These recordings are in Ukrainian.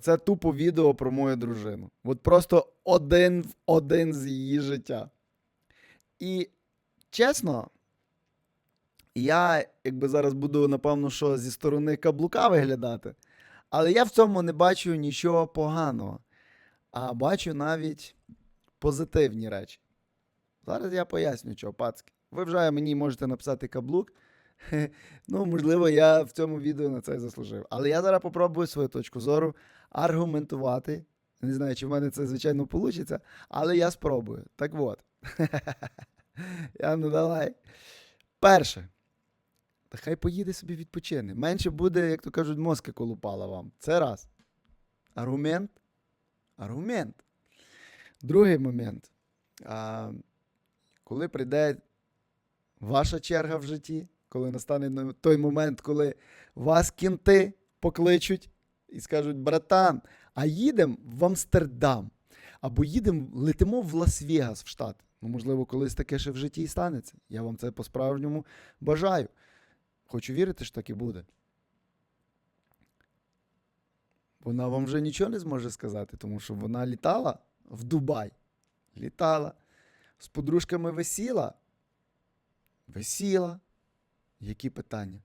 Оце тупо відео про мою дружину. От просто один в один з її життя. І чесно, я якби зараз буду, напевно, що зі сторони каблука виглядати, але я в цьому не бачу нічого поганого, а бачу навіть позитивні речі. Зараз я поясню, що, пацки. Ви вже мені можете написати каблук. Ну, можливо, я в цьому відео на це заслужив. Але я зараз попробую свою точку зору аргументувати. Не знаю, чи в мене це, звичайно, вийде, але я спробую. Так от. Я ну давай. Перше. Та хай поїде собі відпочине. Менше буде, як то кажуть, мозки колупала вам. Це раз. Аргумент. Аргумент. Другий момент. А, коли прийде ваша черга в житті, коли настане той момент, коли вас кінти покличуть і скажуть: братан, а їдемо в Амстердам, або їдемо, летимо в Лас-Вегас в штат. Ну, можливо, колись таке ще в житті і станеться. Я вам це по-справжньому бажаю. Хочу вірити, що так і буде. Вона вам вже нічого не зможе сказати, тому що вона літала в Дубай. Літала. З подружками висіла. Висіла. Які питання?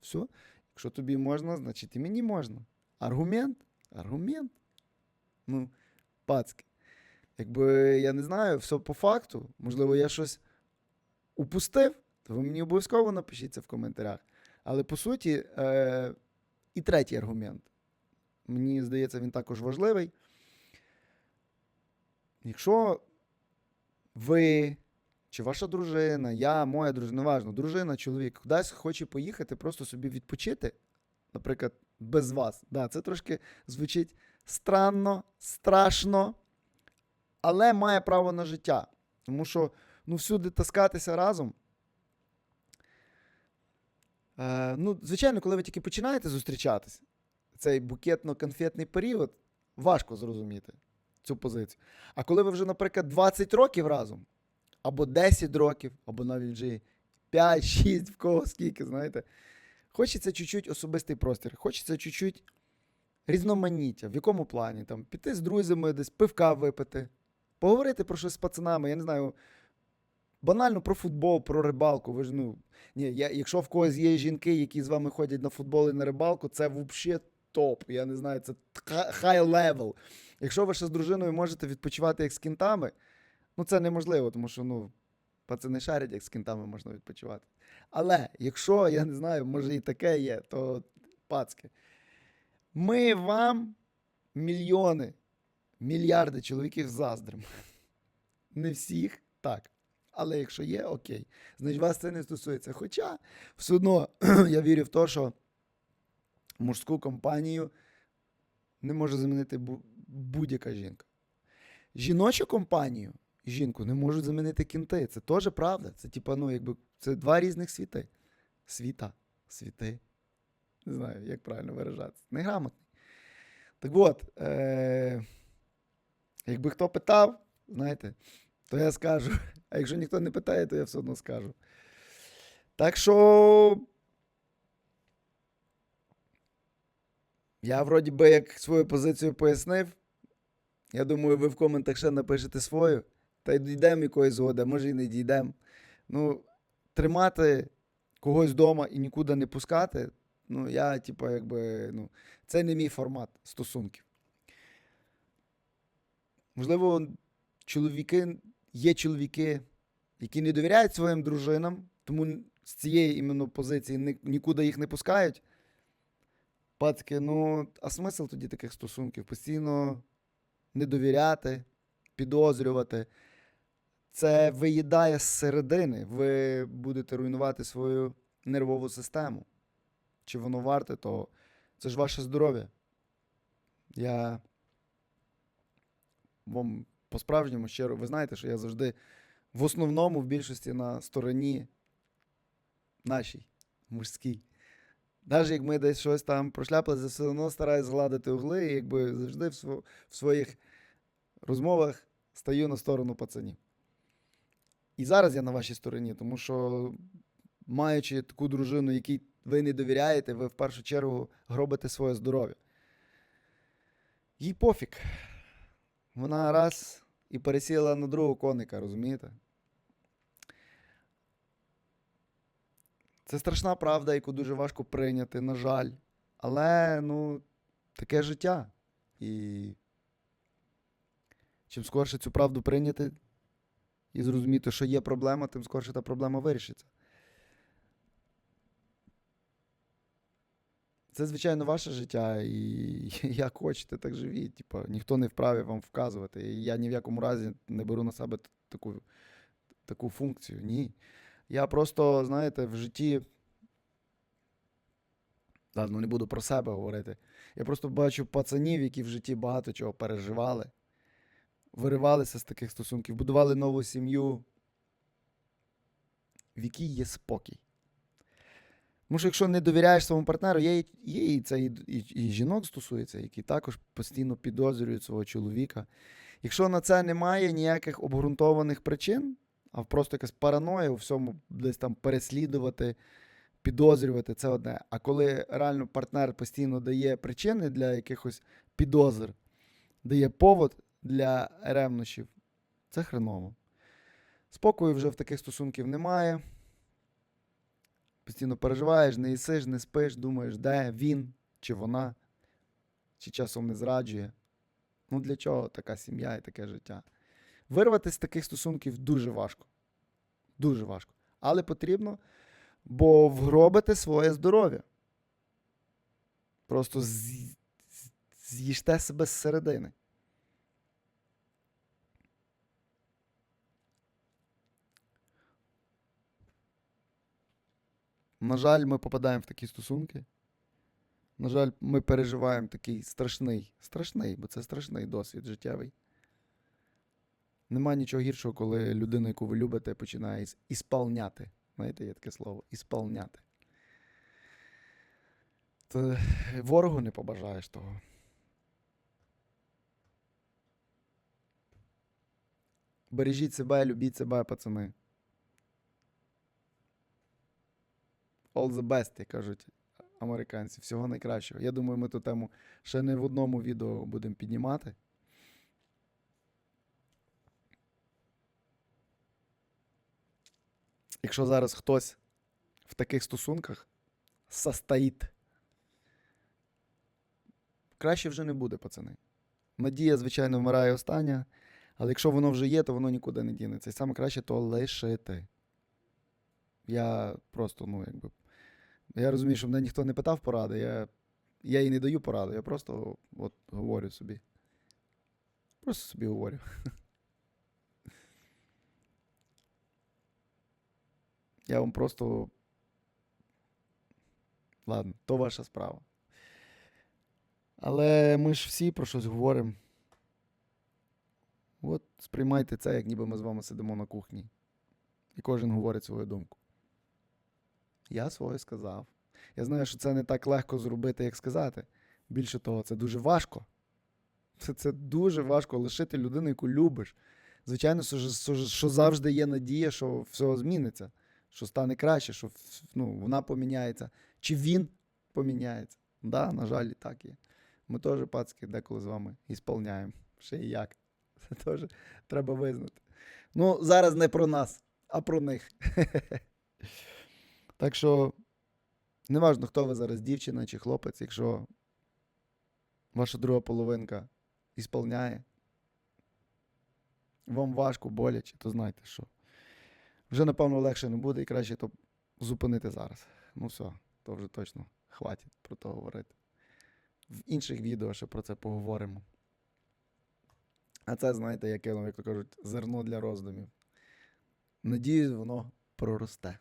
Все. Якщо тобі можна, значить і мені можна. Аргумент? Аргумент. Ну, пацки. Якби я не знаю, все по факту, можливо, я щось упустив, то ви мені обов'язково напишіть це в коментарях. Але по суті, е, і третій аргумент. Мені здається, він також важливий. Якщо ви чи ваша дружина, я, моя дружина, неважно, дружина, чоловік, кудись хоче поїхати, просто собі відпочити, наприклад, без вас. Да, це трошки звучить странно, страшно, але має право на життя. Тому що ну, всюди таскатися разом. Е, ну, звичайно, коли ви тільки починаєте зустрічатися, цей букетно-конфетний період, важко зрозуміти цю позицію. А коли ви вже, наприклад, 20 років разом, або 10 років, або навіть вже 5, 6, в кого скільки, знаєте, хочеться чуть-чуть особистий простір, хочеться чуть-чуть різноманіття. В якому плані? Там, піти з друзями, десь пивка випити, поговорити про щось з пацанами, я не знаю. Банально про футбол, про рибалку. Ви ж ну ні, я, якщо в когось є жінки, які з вами ходять на футбол і на рибалку, це взагалі топ. Я не знаю, це хай левел. Якщо ви ще з дружиною можете відпочивати як з кінтами, ну це неможливо, тому що ну, пацани шарять, як з кінтами можна відпочивати. Але якщо, я не знаю, може і таке є, то пацки. Ми вам мільйони, мільярди чоловіків заздримо. Не всіх так. Але якщо є, окей. Значить, вас це не стосується. Хоча все одно я вірю в те, що мужську компанію не може замінити будь-яка жінка. Жіночу компанію жінку не можуть замінити кінти. Це теж правда. Це типа, ну, якби це два різних світи. Світа, світи. Не знаю, як правильно виражатися. Неграмотний. Так от, е- якби хто питав, знаєте, то я скажу. А якщо ніхто не питає, то я все одно скажу. Так що. Я вроді би як свою позицію пояснив. Я думаю, ви в коментах ще напишете свою. Та й дійдемо якоїсь згоди, може і не дійдемо. Ну, тримати когось вдома і нікуди не пускати. Ну, я, типу, якби, ну, це не мій формат стосунків. Можливо, чоловіки, є чоловіки, які не довіряють своїм дружинам, тому з цієї іменно позиції нікуди їх не пускають. Пацки, ну, а смисл тоді таких стосунків? Постійно не довіряти, підозрювати. Це виїдає з середини. Ви будете руйнувати свою нервову систему. Чи воно варте того? Це ж ваше здоров'я. Я вам по-справжньому щиро, ви знаєте, що я завжди в основному в більшості на стороні нашій, мужській. Навіть як ми десь щось там прошляпали, все одно стараюсь згладити угли, і якби завжди в своїх розмовах стаю на сторону пацанів. І зараз я на вашій стороні, тому що, маючи таку дружину, якій ви не довіряєте, ви в першу чергу гробите своє здоров'я. Їй пофіг. Вона раз і пересіла на другого коника, розумієте? Це страшна правда, яку дуже важко прийняти, на жаль. Але, ну, таке життя. І чим скорше цю правду прийняти і зрозуміти, що є проблема, тим скорше та проблема вирішиться. Це, звичайно, ваше життя, і як хочете, так живіть. Типа, ніхто не вправі вам вказувати. І я ні в якому разі не беру на себе таку, таку функцію. Ні. Я просто, знаєте, в житті. Ладно, не буду про себе говорити. Я просто бачу пацанів, які в житті багато чого переживали, виривалися з таких стосунків, будували нову сім'ю, в якій є спокій. Тому що якщо не довіряєш своєму партнеру, є, є і це і, і, і жінок стосується, які також постійно підозрюють свого чоловіка. Якщо на це немає ніяких обґрунтованих причин, а просто якась параноя у всьому десь там переслідувати, підозрювати, це одне. А коли реально партнер постійно дає причини для якихось підозр, дає повод для ревнощів, це хреново. Спокою вже в таких стосунків немає. Постійно переживаєш, не їсиш, не спиш, думаєш, де він чи вона, чи часом не зраджує. Ну для чого така сім'я і таке життя? Вирватися з таких стосунків дуже важко. Дуже важко. Але потрібно, бо вгробите своє здоров'я. Просто з'їжте себе зсередини. На жаль, ми попадаємо в такі стосунки. На жаль, ми переживаємо такий страшний, страшний, бо це страшний досвід життєвий. Нема нічого гіршого, коли людина, яку ви любите, починає ісполняти. Знаєте, є таке слово ісполняти. То ворогу не побажаєш того. Бережіть себе, любіть себе, пацани. All the best, як кажуть американці. Всього найкращого. Я думаю, ми ту тему ще не в одному відео будемо піднімати. Якщо зараз хтось в таких стосунках состоїть, краще вже не буде, пацани. Надія, звичайно, вмирає остання, але якщо воно вже є, то воно нікуди не дінеться. І саме краще то лишити. Я просто, ну, якби. Я розумію, що мене ніхто не питав поради. Я, я їй не даю поради, я просто от говорю собі. Просто собі говорю. Я вам просто. Ладно, то ваша справа. Але ми ж всі про щось говоримо. От сприймайте це, як ніби ми з вами сидимо на кухні. І кожен говорить свою думку. Я своє сказав. Я знаю, що це не так легко зробити, як сказати. Більше того, це дуже важко. Це, це дуже важко лишити людину, яку любиш. Звичайно, що, що, завжди є надія, що все зміниться, що стане краще, що ну, вона поміняється, чи він поміняється. Да, на жаль, і так є. Ми теж, пацки, деколи з вами ісполняємо. Ще і як. Це теж треба визнати. Ну, зараз не про нас, а про них. Так що, неважно, хто ви зараз, дівчина чи хлопець, якщо ваша друга половинка ісполняє, вам важко, боляче, то знайте, що вже, напевно, легше не буде і краще то зупинити зараз. Ну все, то вже точно хватить про то говорити. В інших відео ще про це поговоримо. А це, знаєте, яке, ну, як то кажуть, зерно для роздумів. Надіюсь, воно проросте.